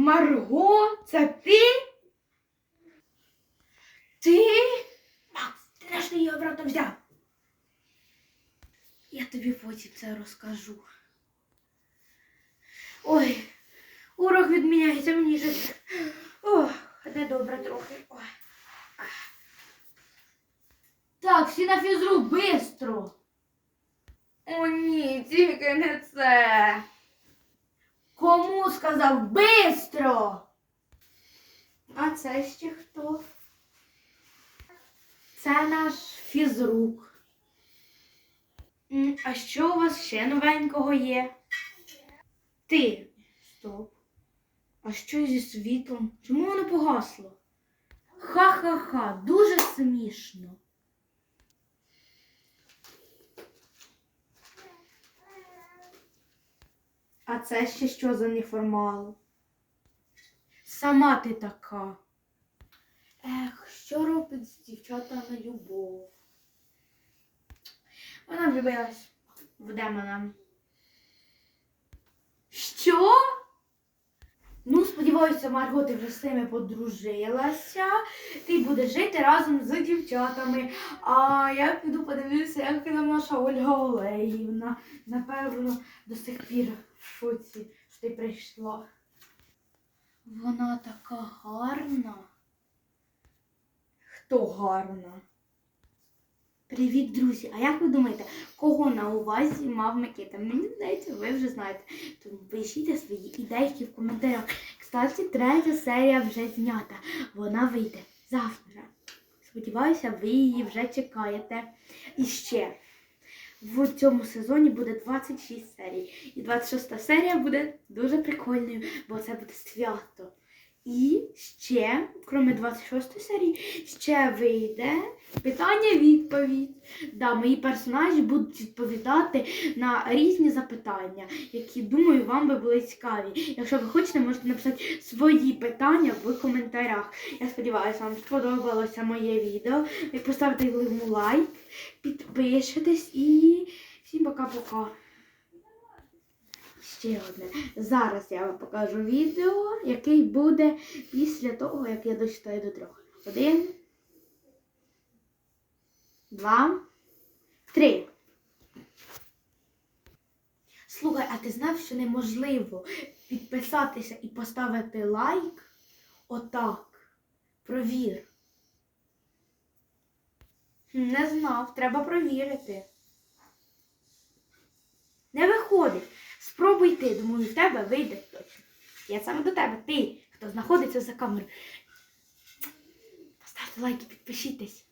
Марго, це ти? Ти? Макс, ти ж її обратно взяв? Я тобі потім це розкажу. Ой, урок відміняється мені вже. Ох, недобре трохи. Ой. Так, всі на фізру, бистро. О, ні, тільки не це. Кому сказав бистро? А це ще хто? Це наш фізрук. А що у вас ще новенького є? Ти. Стоп. А що зі світлом? Чому воно погасло? Ха-ха-ха, дуже смішно. А це ще що за неформал? Сама ти така. Ех, що робить з дівчатами любов? Вона влюбилась в демона. Що? Ну, сподіваюся, Марго, ти вже з ними подружилася. Ти будеш жити разом з дівчатами. А я піду подивлюся, як там наша Ольга Олегівна. Напевно, до сих пір в шоці, що ти прийшла. Вона така гарна. Хто гарна? Привіт, друзі! А як ви думаєте, кого на увазі мав Микита? Мені здається, ви вже знаєте. Тому пишіть свої ідейки в коментарях. Кстати, третя серія вже знята. Вона вийде завтра. Сподіваюся, ви її вже чекаєте. І ще в цьому сезоні буде 26 серій. І 26 серія буде дуже прикольною, бо це буде свято. І ще, крім 26 серії, ще вийде питання-відповідь. Да, мої персонажі будуть відповідати на різні запитання, які, думаю, вам би були цікаві. Якщо ви хочете, можете написати свої питання в коментарях. Я сподіваюся, вам сподобалося моє відео. Ви поставите йому лайк, підпишитесь і всім пока-пока. Ще одне. Зараз я вам покажу відео, який буде після того, як я дочитаю до трьох. Один. Два. Три. Слухай, а ти знав, що неможливо підписатися і поставити лайк? Отак. Провір. Не знав, треба провірити. Не виходить. Ти, думаю, в тебе вийде точно. Я саме до тебе, ти, хто знаходиться за камерою. Поставте лайк і підпишітесь.